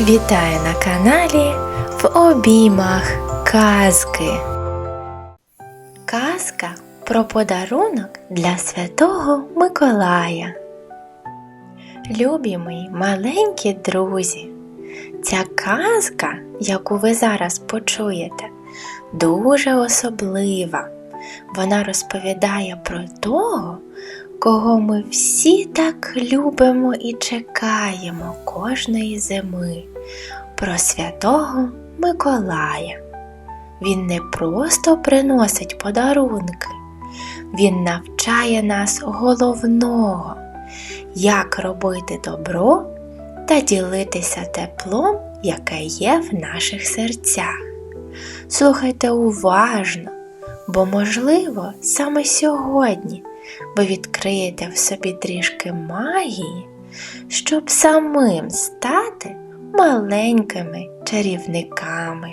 Вітаю на каналі в обіймах казки. Казка про подарунок для святого Миколая. Любі мої маленькі друзі, ця казка, яку ви зараз почуєте, дуже особлива. Вона розповідає про того, кого ми всі так любимо і чекаємо кожної зими, про святого Миколая. Він не просто приносить подарунки, він навчає нас головного, як робити добро та ділитися теплом, яке є в наших серцях. Слухайте уважно, бо, можливо, саме сьогодні ви відкриєте в собі трішки магії, щоб самим стати маленькими чарівниками.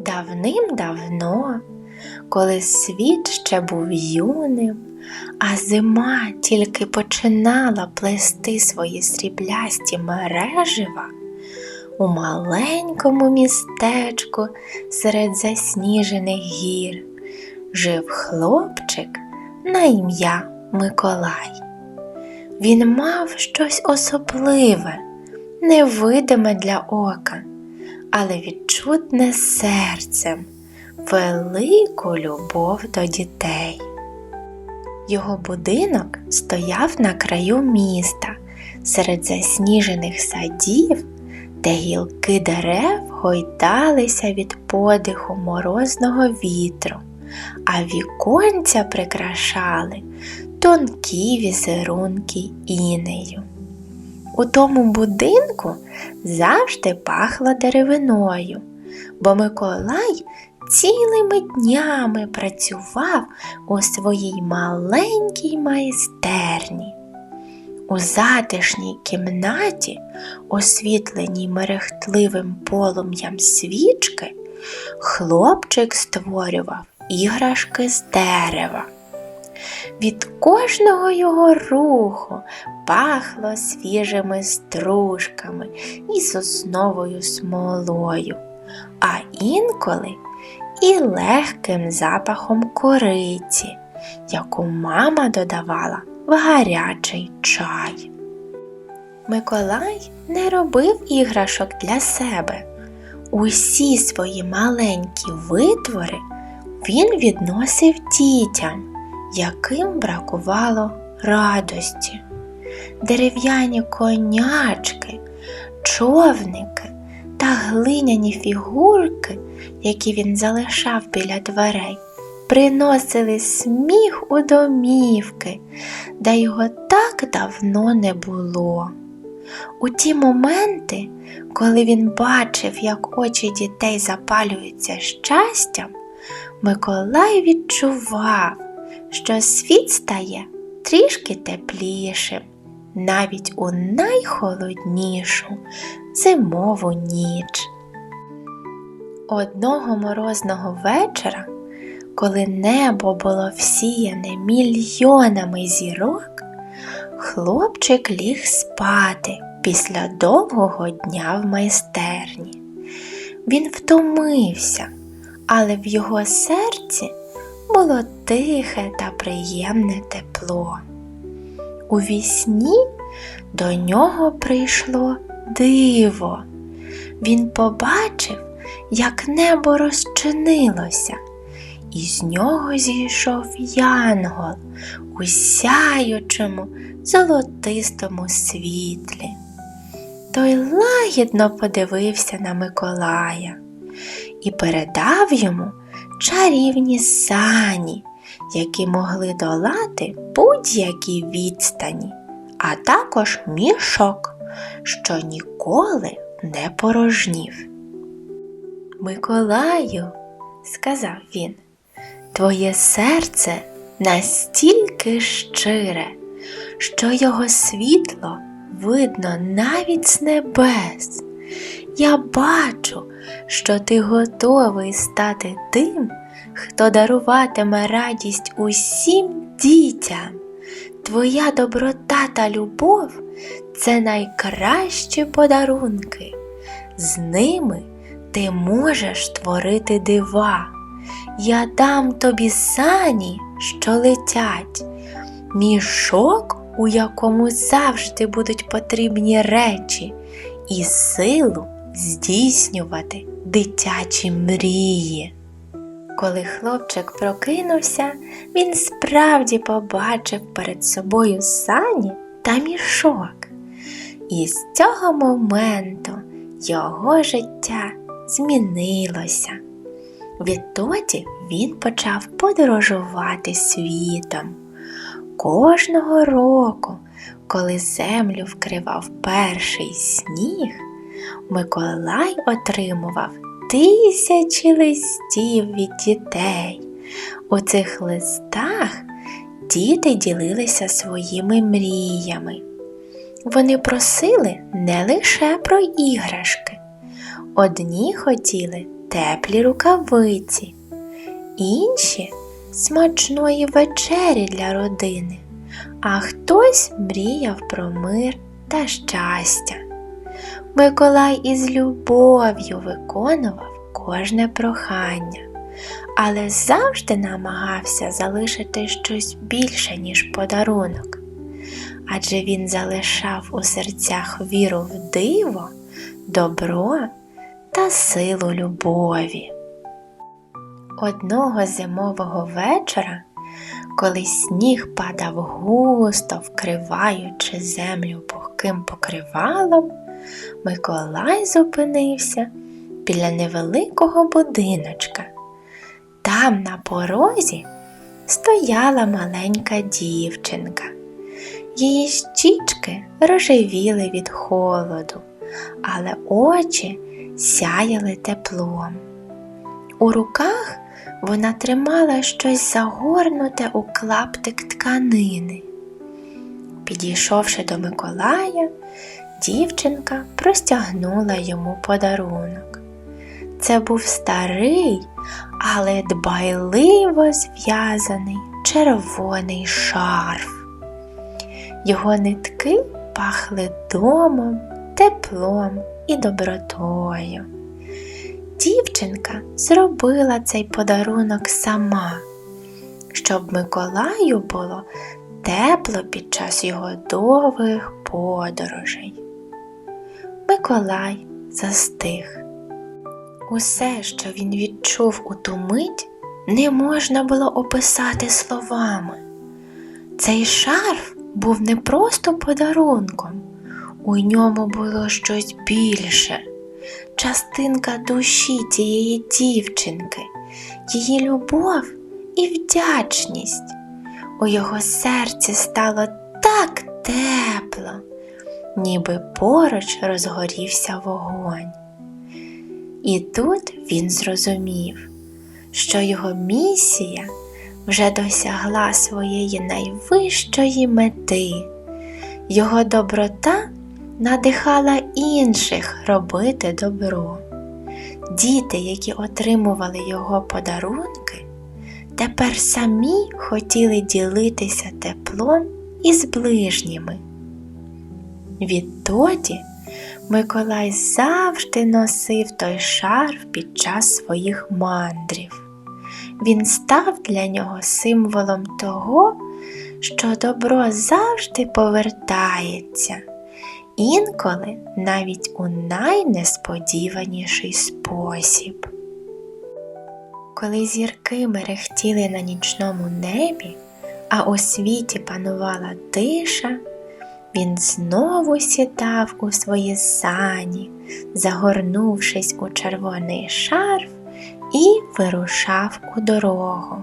Давним-давно, коли світ ще був юним, а зима тільки починала плести свої сріблясті мережива, у маленькому містечку серед засніжених гір жив хлопчик на ім'я Миколай. Він мав щось особливе, невидиме для ока, але відчутне серцем, велику любов до дітей. Його будинок стояв на краю міста серед засніжених садів, де гілки дерев гойдалися від подиху морозного вітру а віконця прикрашали тонкі візерунки інею. У тому будинку завжди пахло деревиною, бо Миколай цілими днями працював у своїй маленькій майстерні. У затишній кімнаті, освітленій мерехтливим полум'ям свічки, хлопчик створював іграшки з дерева. Від кожного його руху пахло свіжими стружками і сосновою смолою, а інколи і легким запахом кориці, яку мама додавала в гарячий чай. Миколай не робив іграшок для себе. Усі свої маленькі витвори він відносив дітям, яким бракувало радості. Дерев'яні конячки, човники та глиняні фігурки, які він залишав біля дверей, приносили сміх у домівки, де його так давно не було. У ті моменти, коли він бачив, як очі дітей запалюються щастям, Миколай відчував, що світ стає трішки теплішим, навіть у найхолоднішу зимову ніч. Одного морозного вечора, коли небо було всіяне мільйонами зірок, хлопчик ліг спати після довгого дня в майстерні. Він втомився але в його серці було тихе та приємне тепло. У вісні до нього прийшло диво. Він побачив, як небо розчинилося, і з нього зійшов янгол у сяючому золотистому світлі. Той лагідно подивився на Миколая і передав йому чарівні сані, які могли долати будь-які відстані, а також мішок, що ніколи не порожнів. Миколаю, сказав він, твоє серце настільки щире, що його світло видно навіть з небес. Я бачу, що ти готовий стати тим, хто даруватиме радість усім дітям. твоя доброта та любов це найкращі подарунки. З ними ти можеш творити дива. Я дам тобі сані, що летять, мішок, у якому завжди будуть потрібні речі, і силу здійснювати дитячі мрії. Коли хлопчик прокинувся, він справді побачив перед собою сані та мішок. І з цього моменту його життя змінилося. Відтоді він почав подорожувати світом. Кожного року, коли землю вкривав перший сніг, Миколай отримував тисячі листів від дітей. У цих листах діти ділилися своїми мріями. Вони просили не лише про іграшки. Одні хотіли теплі рукавиці, інші смачної вечері для родини, а хтось мріяв про мир та щастя. Миколай із любов'ю виконував кожне прохання, але завжди намагався залишити щось більше, ніж подарунок. Адже він залишав у серцях віру в диво, добро та силу любові. Одного зимового вечора, коли сніг падав густо, вкриваючи землю пухким покривалом, Миколай зупинився біля невеликого будиночка. Там на порозі стояла маленька дівчинка. Її щічки рожевіли від холоду, але очі сяяли теплом. У руках вона тримала щось загорнуте у клаптик тканини. Підійшовши до Миколая, дівчинка простягнула йому подарунок. Це був старий, але дбайливо зв'язаний червоний шарф. Його нитки пахли домом, теплом і добротою. Дівчинка зробила цей подарунок сама, щоб Миколаю було тепло під час його довгих подорожей. Миколай застиг. Усе, що він відчув у ту мить, не можна було описати словами. Цей шарф був не просто подарунком, у ньому було щось більше, частинка душі тієї дівчинки, її любов і вдячність. У його серці стало так тепло, ніби поруч розгорівся вогонь. І тут він зрозумів, що його місія вже досягла своєї найвищої мети. Його доброта надихала інших робити добро. Діти, які отримували його подарунки, тепер самі хотіли ділитися теплом із ближніми. Відтоді Миколай завжди носив той шарф під час своїх мандрів. Він став для нього символом того, що добро завжди повертається, інколи навіть у найнесподіваніший спосіб. Коли зірки мерехтіли на нічному небі, а у світі панувала тиша, він знову сідав у свої сані, загорнувшись у червоний шарф і вирушав у дорогу.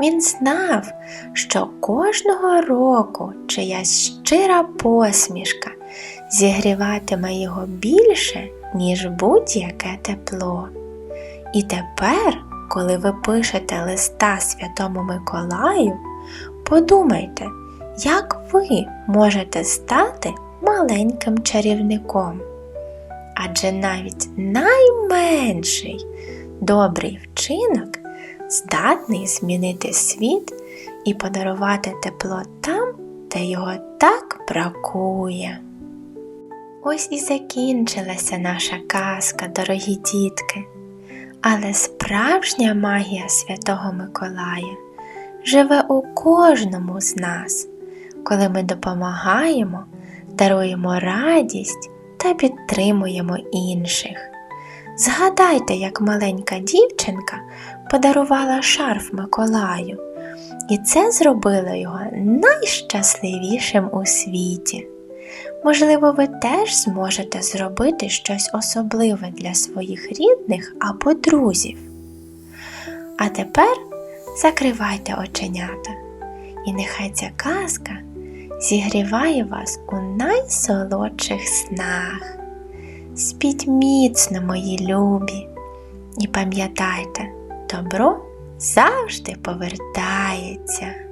Він знав, що кожного року чиясь щира посмішка зігріватиме його більше, ніж будь-яке тепло. І тепер, коли ви пишете листа Святому Миколаю, подумайте, як ви можете стати маленьким чарівником. Адже навіть найменший добрий вчинок здатний змінити світ і подарувати тепло там, де його так бракує. Ось і закінчилася наша казка, дорогі дітки. Але справжня магія Святого Миколая живе у кожному з нас, коли ми допомагаємо, даруємо радість та підтримуємо інших. Згадайте, як маленька дівчинка подарувала шарф Миколаю, і це зробило його найщасливішим у світі. Можливо, ви теж зможете зробити щось особливе для своїх рідних або друзів. А тепер закривайте оченята, і нехай ця казка зігріває вас у найсолодших снах. Спіть міцно, мої любі, і пам'ятайте, добро завжди повертається.